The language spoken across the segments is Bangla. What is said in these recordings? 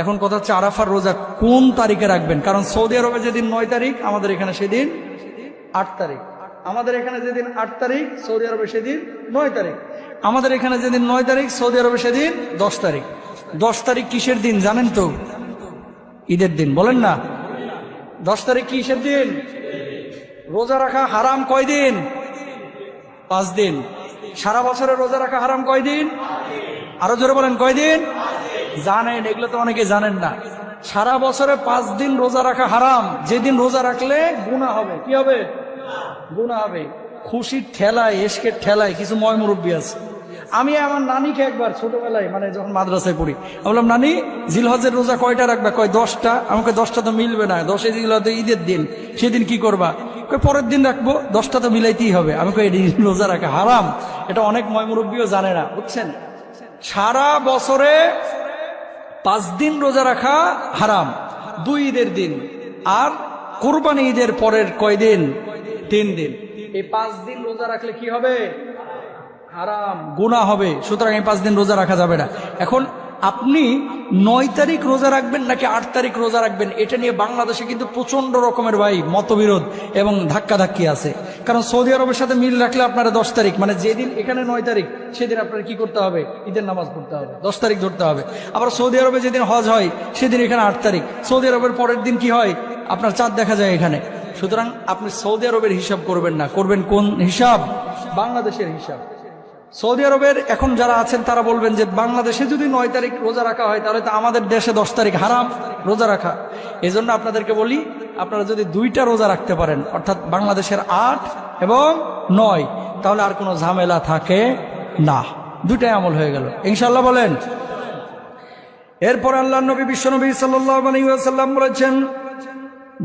এখন কথা হচ্ছে আরাফার রোজা কোন তারিখে রাখবেন? কারণ সৌদি আরবে যেদিন নয় তারিখ, আমাদের এখানে সেদিন আট তারিখ। আমাদের এখানে যেদিন আট তারিখ, সৌদি আরবে সেদিন নয় তারিখ। আমাদের এখানে যেদিন নয় তারিখ, সৌদি আরবে সেদিন দশ তারিখ। দশ তারিখ কিসের দিন জানেন তো? ঈদের দিন, বলেন না? দশ তারিখ কিসের দিন? রোজা রাখা হারাম কয়দিন পাঁচ দিন। সারা বছরে রোজা রাখা হারাম কয়দিন আরও জোরে বলেন কয়দিন জানেন, এগুলো তো অনেকে জানেন না। সারা বছরে পাঁচ দিন রোজা রাখা হারাম। যেদিন রোজা রাখলে গুণা হবে। কি হবে? গুণা হবে। খুশির ঠেলায় এসকের ঠেলায় কিছু ময় মুরব্বী আছে। আমি আমার নানিকে একবার ছোটবেলায় মানে যখন মাদ্রাসায় পড়ি বললাম, নানি জিলহজের রোজা কয়টা রাখবে? কয়, দশটা। আমাকে, দশটা তো মিলবে না। দশে জিলহজ ঈদের দিন। সেদিন কি করবা? কয়, পরের দিন রাখব। দশটা তো মিলাইতেই হবে। আমি কই রোজা রাখা হারাম? এটা অনেক ময় মুরব্বীও জানে না, বুঝছেন? সারা বছরে পাঁচ দিন রোজা রাখা হারাম। দুই ঈদের দিন। আর কোরবানি ঈদের পরের কয়দিন তিন দিন। এই পাঁচ দিন রোজা রাখলে কি হবে? হারাম। গুণা হবে। সুতরাং এই পাঁচ দিন রোজা রাখা যাবে না। এখন আপনি নয় তারিখ রোজা রাখবেন নাকি আট তারিখ রোজা রাখবেন, এটা নিয়ে বাংলাদেশে কিন্তু প্রচণ্ড রকমের ভাই মতবিরোধ এবং ধাক্কাধাক্কি আছে। কারণ সৌদি আরবের সাথে মিল রাখলে আপনারা দশ তারিখ মানে যেদিন এখানে নয় তারিখ, সেদিন আপনার কি করতে হবে? ঈদের নামাজ পড়তে হবে। দশ তারিখ ধরতে হবে। আবার সৌদি আরবে যেদিন হজ হয়, সেদিন এখানে আট তারিখ। সৌদি আরবের পরের দিন কি হয়? আপনার চাঁদ দেখা যায় এখানে। সুতরাং আপনি সৌদি আরবের হিসাব করবেন না। করবেন কোন হিসাব? বাংলাদেশের হিসাব। সৌদি আরবের এখন যারা আছেন, তারা বলবেন যে বাংলাদেশে যদি নয় তারিখ রোজা রাখা হয়, তাহলে তো আমাদের দেশে দশ তারিখ হারাম, রোজা রাখা। এজন্য আপনাদেরকে বলি আপনারা যদি দুইটা রোজা রাখতে পারেন, অর্থাৎ বাংলাদেশের আট এবং নয়, তাহলে আর কোনো ঝামেলা থাকে না। দুইটাই আমল হয়ে গেল। ইনশাল্লাহ বলেন, এরপর আল্লাহ নবী, বিশ্বনবী সাল্লাম বলেছেন,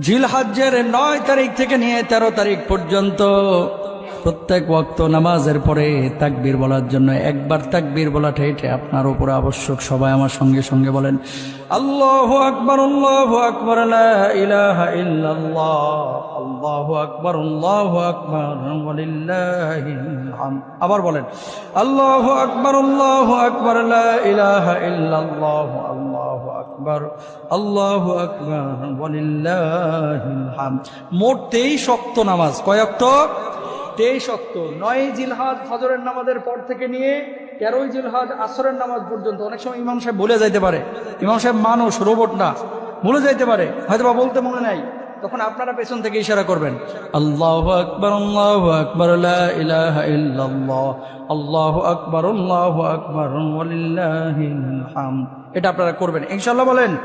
জিলহাজ্জের নয় তারিখ থেকে নিয়ে তেরো তারিখ পর্যন্ত প্রত্যেক ওয়াক্ত নামাজের পরে তাকবীর বলার জন্য একবার তাকবীর বলাটা এটা আপনার উপর আবশ্যক সবাই আমার সঙ্গে সঙ্গে বলেন, আল্লাহ আকবর আল্লাহ আকবর আল্লাহ আকবর আবার বলেন, আল্লাহ আকবর আল্লাহ আকবর ইলাহা ইল্লাল্লাহ, আল্লাহ আকবর আল্লাহ আকবর। মোট তেইশ শক্ত নামাজ কয়ক্ত তেইশ অক্ত নয় জিলহাজ ফজরের নামাজের পর থেকে নিয়ে তেরোই জিলহাজ আসরের নামাজ পর্যন্ত। অনেক সময় ইমাম সাহেব ভুলে যাইতে পারে। ইমাম সাহেব মানুষ রোবট না। বলে যাইতে পারে। হয়তো বা বলতে মনে নাই। তখন আপনারা পেছন থেকে ইশারা করবেন। আল্লাহ আকবর আল্লাহ আকবর আল্লাহ আকবর আল্লাহ আকবর এটা আপনারা করবেন। ইনশাল্লাহ বলেন।